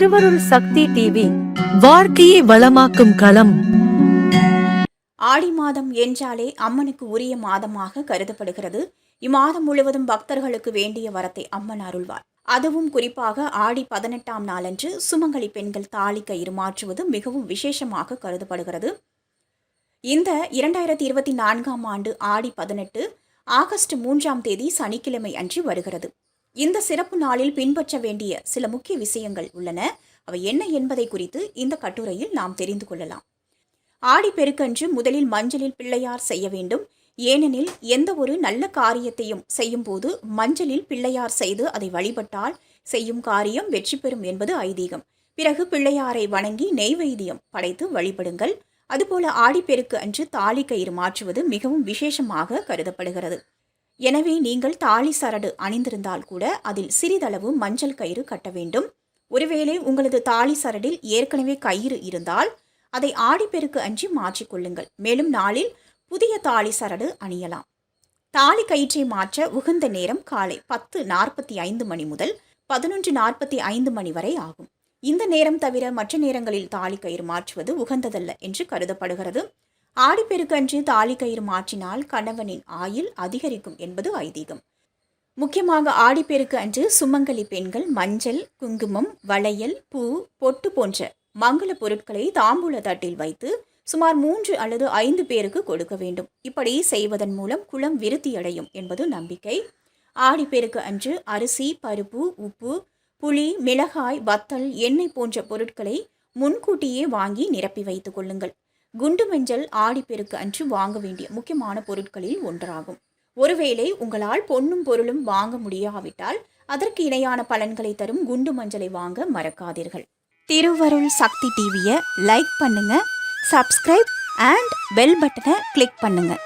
திருவருள் சக்தி டிவி வாழ்க்கையை வளமாக்கும் களம். ஆடி மாதம் என்றாலே அம்மனுக்கு உரிய மாதமாக கருதப்படுகிறது. இம்மாதம் முழுவதும் பக்தர்களுக்கு வேண்டிய வரத்தை அம்மன் அருள்வார். அதுவும் குறிப்பாக ஆடி பதினெட்டாம் நாளன்று சுமங்கலி பெண்கள் தாலி கயிறு மாற்றுவது மிகவும் விசேஷமாக கருதப்படுகிறது. இந்த இரண்டாயிரத்தி இருபத்தி நான்காம் ஆண்டு ஆடி பதினெட்டு ஆகஸ்ட் மூன்றாம் தேதி சனிக்கிழமை அன்று வருகிறது. இந்த சிறப்பு நாளில் பின்பற்ற வேண்டிய சில முக்கிய விஷயங்கள் உள்ளன. அவை என்ன என்பதை குறித்து இந்த கட்டுரையில் நாம் தெரிந்து கொள்ளலாம். ஆடிப்பெருக்கன்று முதலில் மஞ்சளில் பிள்ளையார் செய்ய வேண்டும். ஏனெனில் எந்த ஒரு நல்ல காரியத்தையும் செய்யும்போது மஞ்சளில் பிள்ளையார் செய்து அதை வழிபட்டால் செய்யும் காரியம் வெற்றி பெறும் என்பது ஐதீகம். பிறகு பிள்ளையாரை வணங்கி நெய்வேத்தியம் படைத்து வழிபடுங்கள். அதுபோல ஆடிப்பெருக்கு அன்று தாலி கயிறு மாற்றுவது மிகவும் விசேஷமாக கருதப்படுகிறது. எனவே நீங்கள் தாலி சரடு அணிந்திருந்தால் கூட அதில் சிறிதளவு மஞ்சள் கயிறு கட்ட வேண்டும். ஒருவேளை உங்களது தாலி சரடில் ஏற்கனவே கயிறு இருந்தால் அதை ஆடிப்பெருக்கு அன்றி மாற்றிக்கொள்ளுங்கள் மேலும் நாளில் புதிய தாலி சரடு அணியலாம். தாலி கயிற்றை மாற்ற உகந்த நேரம் காலை பத்து நாற்பத்தி ஐந்து மணி முதல் பதினொன்று நாற்பத்தி ஐந்து மணி வரை ஆகும். இந்த நேரம் தவிர மற்ற நேரங்களில் தாலி கயிறு மாற்றுவது உகந்ததல்ல என்று கருதப்படுகிறது. ஆடிப்பெருக்கு அன்று தாலி கயிறு மாற்றினால் கணவனின் ஆயுள் அதிகரிக்கும் என்பது ஐதீகம். முக்கியமாக ஆடிப்பெருக்கு அன்று சுமங்கலி பெண்கள் மஞ்சள் குங்குமம் வளையல் பூ பொட்டு போன்ற மங்கள பொருட்களை தாம்பூல தட்டில் வைத்து சுமார் மூன்று அல்லது ஐந்து பேருக்கு கொடுக்க வேண்டும். இப்படி செய்வதன் மூலம் குளம் விருத்தியடையும் என்பது நம்பிக்கை. ஆடிப்பெருக்கு அன்று அரிசி பருப்பு உப்பு புளி மிளகாய் வத்தல் எண்ணெய் போன்ற பொருட்களை முன்கூட்டியே வாங்கி நிரப்பி வைத்துக் கொள்ளுங்கள். குண்டு மஞ்சள் ஆடிப்பெருக்கு அன்று வாங்க வேண்டிய முக்கியமான பொருட்களில் ஒன்றாகும். ஒருவேளை உங்களால் பொன்னும் பொருளும் வாங்க முடியாவிட்டால் அதற்கு இணையான பலன்களை தரும் குண்டு மஞ்சளை வாங்க மறக்காதீர்கள். திருவருள் சக்தி டிவியை லைக் பண்ணுங்க சப்ஸ்கிரைப் அண்ட் பெல் பட்டனை கிளிக் பண்ணுங்கள்